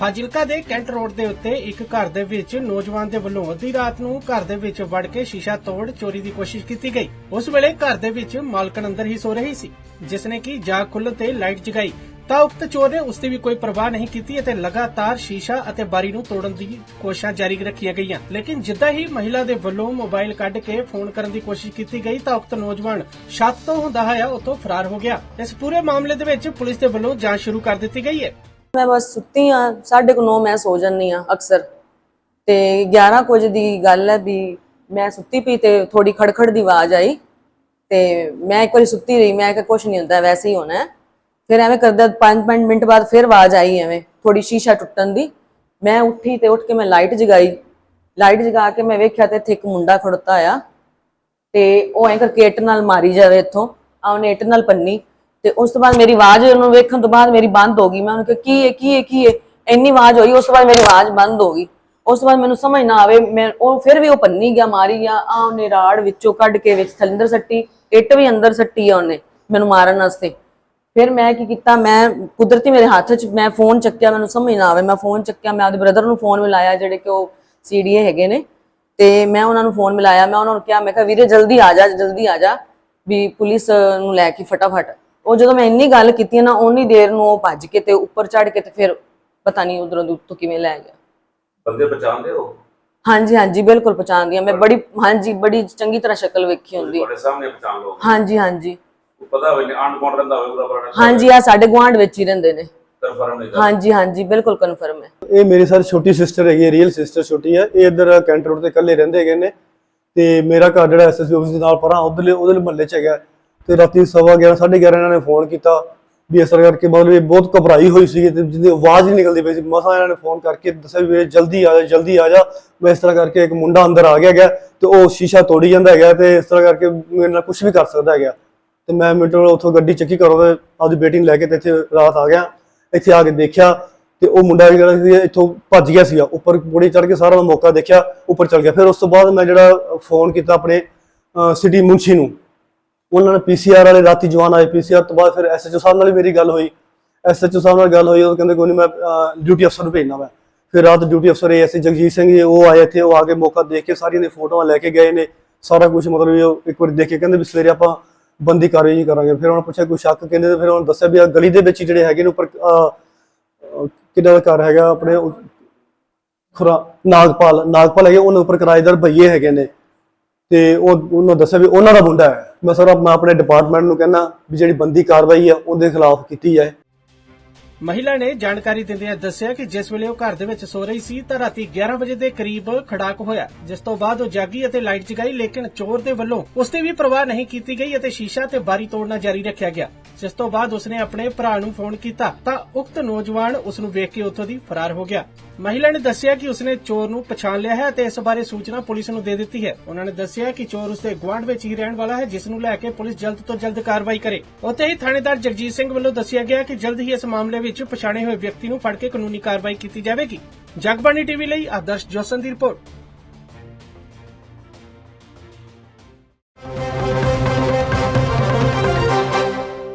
ਫਾਜ਼ਿਲਕਾ ਦੇ cantt road ਦੇ ਉੱਤੇ ਇੱਕ ਘਰ ਦੇ ਵਿੱਚ ਨੌਜਵਾਨ ਦੇ ਵੱਲੋਂ ਅੱਧੀ ਰਾਤ ਨੂੰ ਘਰ ਦੇ ਵਿੱਚ ਵੜ ਕੇ ਸ਼ੀਸ਼ਾ ਤੋੜ ਚੋਰੀ ਦੀ ਕੋਸ਼ਿਸ਼ ਕੀਤੀ ਗਈ। ਉਸ ਵੇਲੇ ਘਰ ਦੇ ਵਿੱਚ ਮਾਲਕਣ ਅੰਦਰ ਹੀ ਸੋ ਰਹੀ ਸੀ, ਜਿਸ ਨੇ ਕਿ ਜਾਗ ਖੁੱਲ੍ਹਣ ਤੇ ਲਾਈਟ ਜਗਾਈ। ਤਾਂ ਉਕਤ ਚੋਰ ਨੇ ਉਸ ਦੀ ਵੀ ਕੋਈ ਪਰਵਾਹ ਨਹੀਂ ਕੀਤੀ ਅਤੇ ਲਗਾਤਾਰ ਸ਼ੀਸ਼ਾ ਅਤੇ ਬਾਰੀ ਨੂੰ ਤੋੜਨ ਦੀ ਕੋਸ਼ਿਸ਼ਾਂ ਜਾਰੀ ਰੱਖੀਆਂ ਗਈਆਂ। ਲੇਕਿਨ ਜਿੱਦਾਂ ਹੀ ਮਹਿਲਾ ਦੇ ਵੱਲੋਂ ਮੋਬਾਈਲ ਕੱਢ ਕੇ ਫੋਨ ਕਰਨ ਦੀ ਕੋਸ਼ਿਸ਼ ਕੀਤੀ ਗਈ, ਤਾਂ ਉਕਤ ਨੌਜਵਾਨ ਛੱਤ ਤੋਂ ਹੁੰਦਾ ਹੋਇਆ ਉੱਥੋਂ ਫਰਾਰ ਹੋ ਗਿਆ। ਇਸ ਪੂਰੇ ਮਾਮਲੇ ਦੇ ਵਿੱਚ ਪੁਲਿਸ ਦੇ ਵੱਲੋਂ ਜਾਂਚ ਸ਼ੁਰੂ ਕਰ ਦਿੱਤੀ ਗਈ ਹੈ। ਮੈਂ ਬਸ ਸੁੱਤੀ ਆ 9:30 ਮੈਂ ਸੋ ਜਾਂਦੀ ਆ ਅਕਸਰ। ਤੇ 11 ਕੁ ਵਜੇ ਦੀ ਗੱਲ ਹੈ ਵੀ ਮੈਂ ਸੁੱਤੀ ਪਈ ਤੇ ਥੋੜੀ ਖੜਖੜ ਦੀ ਆਵਾਜ਼ ਆਈ ਤੇ ਮੈਂ ਇੱਕ ਵਾਰੀ ਸੁੱਤੀ ਰਹੀ, ਮੈਂ ਕਿਹਾ ਕੁਝ ਨਹੀਂ ਹੁੰਦਾ, ਵੈਸੇ ਹੀ ਹੋਣਾ ਫਿਰ ਐਵੇਂ ਕਰਦਾ 5-5 ਮਿੰਟ ਬਾਅਦ ਫਿਰ ਆਵਾਜ਼ ਆਈ ਐਵੇਂ ਥੋੜੀ ਸ਼ੀਸ਼ਾ ਟੁੱਟਣ ਦੀ। ਮੈਂ ਉੱਠੀ ਤੇ ਉੱਠ ਕੇ ਮੈਂ ਲਾਈਟ ਜਗਾਈ। ਲਾਈਟ ਜਗਾ ਕੇ ਮੈਂ ਵੇਖਿਆ ਤੇ ਇੱਥੇ ਇੱਕ ਮੁੰਡਾ ਖੜੋਤਾ ਆ ਤੇ ਉਹ ਐਂ ਕਰਕੇ ਇੱਟ ਨਾਲ ਮਾਰੀ ਜਾਵੇ ਇੱਥੋਂ। ਆ ਉਹਨੇ ਇੱਟ ਨਾਲ ਪੰਨੀ। ਤੇ ਉਸ ਤੋਂ ਬਾਅਦ ਮੇਰੀ ਆਵਾਜ਼ ਉਹਨੂੰ ਵੇਖਣ ਤੋਂ ਬਾਅਦ ਮੇਰੀ ਬੰਦ ਹੋ ਗਈ। ਮੈਂ ਉਹਨੂੰ ਕਿਹਾ, ਕੀ ਹੈ ਕੀ ਹੈ ਕੀ ਹੈ ਇੰਨੀ ਆਵਾਜ਼ ਹੋਈ, ਉਸ ਤੋਂ ਬਾਅਦ ਮੇਰੀ ਆਵਾਜ਼ ਬੰਦ ਹੋ ਗਈ। ਉਸ ਤੋਂ ਬਾਅਦ ਮੈਨੂੰ ਸਮਝ ਨਾ ਆਵੇ, ਮੈਂ ਉਹ ਫਿਰ ਵੀ ਉਹ ਪੰਨੀ ਗਿਆ ਮਾਰੀ ਗਿਆ, ਆ ਉਹਨੇ ਰਾੜ ਵਿੱਚੋਂ ਕੱਢ ਕੇ ਵਿੱਚ ਥਲਿੰਦਰ ਸੱਟੀ, ਇੱਟ ਵੀ ਅੰਦਰ ਸੱਟੀ ਆ ਉਹਨੇ ਮੈਨੂੰ ਮਾਰਨ ਵਾਸਤੇ। ਫਿਰ ਮੈਂ ਕੀ ਕੀਤਾ, ਮੈਂ ਕੁਦਰਤੀ ਮੇਰੇ ਹੱਥ 'ਚ ਮੈਂ ਫੋਨ ਚੱਕਿਆ, ਮੈਨੂੰ ਸਮਝ ਨਾ ਆਵੇ। ਮੈਂ ਫੋਨ ਚੱਕਿਆ, ਮੈਂ ਆਪਦੇ ਬ੍ਰਦਰ ਨੂੰ ਫੋਨ ਮਿਲਾਇਆ, ਜਿਹੜੇ ਕਿ ਉਹ ਸੀਡੀਏ ਹੈਗੇ ਨੇ। ਤੇ ਮੈਂ ਉਹਨਾਂ ਨੂੰ ਫੋਨ ਮਿਲਾਇਆ, ਮੈਂ ਉਹਨਾਂ ਨੂੰ ਕਿਹਾ, ਮੈਂ ਕਿਹਾ, ਵੀਰੇ, ਜਲਦੀ ਆ ਜਾ, ਜਲਦੀ ਆ ਜਾ, ਵੀ ਪੁਲਿਸ ਨੂੰ ਲੈ ਕੇ ਫਟਾਫਟ। ਉਹ ਜਦੋਂ ਮੈਂ ਇੰਨੀ ਗੱਲ ਕੀਤੀ ਨਾ ਓਨੀ ਦੇਰ ਨੂੰ ਉਹ ਭੱਜ ਕੇ ਤੇ ਉੱਪਰ ਚੜ ਕੇ ਤੇ ਫਿਰ ਪਤਾ ਨਹੀਂ ਉਧਰੋਂ ਦੀ ਉੱਤੋਂ ਕਿਵੇਂ ਲੈ ਗਿਆ। ਬੰਦੇ ਪਛਾਣਦੇ ਹੋ? ਹਾਂਜੀ ਹਾਂਜੀ ਬਿਲਕੁਲ ਪਛਾਣਦੀ ਹਾਂ ਮੈਂ। ਬੜੀ ਹਾਂਜੀ ਬੜੀ ਚੰਗੀ ਤਰ੍ਹਾਂ ਸ਼ਕਲ ਵੇਖੀ ਹੁੰਦੀ ਹੈ। ਤੁਹਾਡੇ ਸਾਹਮਣੇ ਪਛਾਣ ਲਓ। ਹਾਂਜੀ ਹਾਂਜੀ। ਉਹ ਪਤਾ ਹੋਵੇ ਆਂਡ ਕੌਣ ਰਹਿੰਦਾ ਹੋਵੇ ਉਹਦਾ ਪਤਾ ਹਾਂਜੀ ਆ ਸਾਡੇ ਗੁਆਂਢ ਵਿੱਚ ਹੀ ਰਹਿੰਦੇ ਨੇ। ਕਨਫਰਮ ਨਹੀਂ ਕਰ ਹਾਂਜੀ ਹਾਂਜੀ ਬਿਲਕੁਲ ਕਨਫਰਮ ਹੈ। ਇਹ ਮੇਰੀ ਸਰ ਛੋਟੀ ਸਿਸਟਰ ਹੈਗੀ ਹੈ ਰੀਅਲ ਸਿਸਟਰ ਛੋਟੀ ਹੈ। ਇਹ ਇੱਧਰ ਕੈਂਟ ਰੋਡ ਤੇ ਇਕੱਲੇ ਰਹਿੰਦੇ ਹੈਗੇ ਨੇ। ਤੇ ਮੇਰਾ ਘਰ ਜਿਹੜਾ ਐਸਐਸਪੀ ਆਫਿਸ ਦੇ ਨਾਲ ਪਰਾਂ ਉਧਰਲੇ ਉਧਰਲੇ ਮਹੱਲੇ 'ਚ ਹੈਗਾ। ਤੇ ਰਾਤੀ ਸਵਾ 11 11:30 ਇਹਨਾਂ ਨੇ ਫੋਨ ਕੀਤਾ ਵੀ ਇਸ ਤਰ੍ਹਾਂ ਕਰਕੇ ਮਤਲਬ ਇਹ ਬਹੁਤ ਘਬਰਾਈ ਹੋਈ ਸੀ ਤੇ ਜਿਹਦੀ ਆਵਾਜ਼ ਨਹੀਂ ਨਿਕਲਦੀ ਪਈ ਸੀ। ਮਸਾਂ ਇਹਨਾਂ ਨੇ ਫੋਨ ਕਰਕੇ ਦੱਸਿਆ ਵੀ ਵੀਰੇ ਜਲਦੀ ਆ ਜਾ, ਜਲਦੀ ਆ ਜਾ। ਮੈਂ ਇਸ ਤਰ੍ਹਾਂ ਕਰਕੇ ਇੱਕ ਮੁੰਡਾ ਅੰਦਰ ਆ ਗਿਆ ਹੈਗਾ ਤੇ ਉਹ ਸ਼ੀਸ਼ਾ ਤੋੜੀ ਜਾਂਦਾ ਹੈਗਾ ਤੇ ਇਸ ਤਰ੍ਹਾਂ ਕਰਕੇ ਮੇਰੇ ਨਾਲ ਕੁਝ ਵੀ ਕਰ ਸਕਦਾ ਹੈਗਾ। ਤੇ ਮੈਂ ਮਿੰਟੋ ਉੱਥੋਂ ਗੱਡੀ ਚੱਕੀ ਕਰੋ ਤੇ ਆਪਦੀ ਬੇਟੀ ਨੂੰ ਲੈ ਕੇ ਤੇ ਇੱਥੇ ਰਾਤ ਆ ਗਿਆ। ਇੱਥੇ ਆ ਕੇ ਦੇਖਿਆ ਤੇ ਉਹ ਮੁੰਡਾ ਜਿਹੜਾ ਸੀ ਇੱਥੋਂ ਭੱਜ ਗਿਆ ਸੀਗਾ। ਉੱਪਰ ਪੌੜੀ ਚੜ ਕੇ ਸਾਰਾ ਮੌਕਾ ਦੇਖਿਆ, ਉੱਪਰ ਚੜ ਗਿਆ। ਫਿਰ ਉਸ ਤੋਂ ਬਾਅਦ ਮੈਂ ਜਿਹੜਾ ਫੋਨ ਕੀਤਾ ਆਪਣੇ ਸਿਟੀ ਮੁੰਸ਼ੀ ਨੂੰ ਉਹਨਾਂ ਨੇ ਪੀਸੀਆਰ ਵਾਲੇ ਰਾਤੀ ਜਵਾਨ ਆਏ ਪੀਸੀਆਰ ਤੋਂ ਬਾਅਦ ਫਿਰ ਐਸਐਚਓ ਸਾਹਿਬ ਨਾਲ ਵੀ ਮੇਰੀ ਗੱਲ ਹੋਈ। ਐਸਐਚਓ ਸਾਹਿਬ ਨਾਲ ਗੱਲ ਹੋਈ ਉਹ ਕਹਿੰਦੇ ਕੋਈ ਨਹੀਂ ਮੈਂ ਡਿਊਟੀ ਅਫਸਰ ਨੂੰ ਭੇਜਣਾ ਮੈਂ ਫਿਰ ਰਾਤ ਡਿਊਟੀ ਅਫਸਰ ਐਸਏ ਜਗਜੀਤ ਸਿੰਘ ਜੀ ਉਹ ਆਏ ਇੱਥੇ ਉਹ ਆ ਕੇ ਮੌਕਾ ਦੇਖ ਕੇ ਸਾਰੀਆਂ ਦੀਆਂ ਫੋਟੋਆਂ ਲੈ ਕੇ ਗਏ ਨੇ। ਸਾਰਾ ਕੁਝ ਮਤਲਬ ਇੱਕ ਵਾਰੀ ਦੇਖ ਕੇ ਕਹਿੰਦੇ ਵੀ ਸਵੇਰੇ ਆਪਾਂ ਬੰਦੀ ਕਾਰਵਾਈ ਕਰਾਂਗੇ। ਫਿਰ ਉਹਨਾਂ ਪੁੱਛਿਆ ਕੋਈ ਸ਼ੱਕ ਕਹਿੰਦੇ ਤੇ ਫਿਰ ਉਹਨਾਂ ਦੱਸਿਆ ਵੀ ਆ ਗਲੀ ਦੇ ਵਿੱਚ ਹੀ ਜਿਹੜੇ ਹੈਗੇ ਨੇ ਉੱਪਰ ਅਹ, ਦਾ ਘਰ ਹੈਗਾ ਆਪਣੇ ਖੁਰਾ ਨਾਗਪਾਲ ਨਾਗਪਾਲ ਹੈਗੇ ਉਹਨਾਂ ਉੱਪਰ ਕਿਰਾਏਦਾਰ ਭਈਏ ਹੈਗੇ ਨੇ। ਤੇ ਉਹ ਉਹਨਾਂ ਦੱਸਿਆ ਵੀ ਉਹਨਾਂ ਦਾ ਮੁੰਡਾ ਹੈ। ਮੈਂ ਸਰ ਆਪਣਾ ਆਪਣੇ ਡਿਪਾਰਟਮੈਂਟ ਨੂੰ ਕਹਿੰਦਾ ਵੀ ਜਿਹੜੀ ਬੰਦੀ ਕਾਰਵਾਈ ਆ, ਉਹਦੇ ਖਿਲਾਫ ਕੀਤੀ ਜਾਏ। ਮਹਿਲਾ ਨੇ ਜਾਣਕਾਰੀ ਦਿੰਦਿਆਂ ਦੱਸਿਆ ਕਿ ਜਿਸ ਵੇਲੇ ਉਹ ਘਰ ਦੇ ਵਿੱਚ ਸੋ ਰਹੀ ਸੀ, ਤਾਂ ਰਾਤੀ 11 ਵਜੇ ਦੇ ਕਰੀਬ ਖੜਾਕ ਹੋਇਆ। ਜਿਸ ਤੋਂ ਬਾਅਦ ਉਹ ਜਾਗੀ ਅਤੇ ਲਾਈਟ ਜਗਾਈ, ਲੇਕਿਨ ਚੋਰ ਦੇ ਵੱਲੋਂ ਉਸ ਦੀ ਵੀ ਪਰਵਾਹ ਨਹੀਂ ਕੀਤੀ ਗਈ ਅਤੇ ਸ਼ੀਸ਼ਾ ਤੇ ਬਾਰੀ ਤੋੜਨਾ ਜਾਰੀ ਰੱਖਿਆ ਗਿਆ। ਜਿਸ ਤੋਂ ਬਾਅਦ ਉਸਨੇ ਆਪਣੇ ਭਰਾ ਨੂੰ ਫੋਨ ਕੀਤਾ, ਤਾਂ ਉਕਤ ਨੌਜਵਾਨ ਉਸ ਨੂੰ ਵੇਖ ਕੇ ਉੱਥੋਂ ਦੀ ਫਰਾਰ ਹੋ ਗਿਆ। ਮਹਿਲਾ ਨੇ ਦੱਸਿਆ ਕਿ ਉਸਨੇ ਚੋਰ ਨੂੰ ਪਛਾਣ ਲਿਆ ਹੈ ਅਤੇ ਇਸ ਬਾਰੇ ਸੂਚਨਾ ਪੁਲਿਸ ਨੂੰ ਦੇ ਦਿੱਤੀ ਹੈ। ਉਹਨਾਂ ਨੇ ਦੱਸਿਆ ਕਿ ਚੋਰ ਉਸਦੇ ਗੁਆਂਢ ਵਿੱਚ ਹੀ ਰਹਿਣ ਵਾਲਾ ਹੈ, ਜਿਸ ਨੂੰ ਲੈ ਕੇ ਪੁਲਿਸ ਜਲਦ ਤੋਂ ਜਲਦ ਕਾਰਵਾਈ ਕਰੇ। ਉੱਥੇ ਹੀ ਥਾਣੇਦਾਰ ਜਗਜੀਤ ਸਿੰਘ ਵੱਲੋਂ ਦੱਸਿਆ ਗਿਆ ਕਿ ਜਲਦ ਹੀ ਇਸ ਮਾਮਲੇ ਵਿੱਚ ਪਛਾਣੇ ਹੋਏ ਵਿਅਕਤੀ ਨੂੰ ਫੜ ਕੇ ਕਾਨੂੰਨੀ ਕਾਰਵਾਈ ਕੀਤੀ ਜਾਵੇਗੀ। ਜਗਬਾਣੀ ਟੀਵੀ ਲਈ ਆਦਰਸ਼ ਜੋਸਨ ਦੀ ਰਿਪੋਰਟ।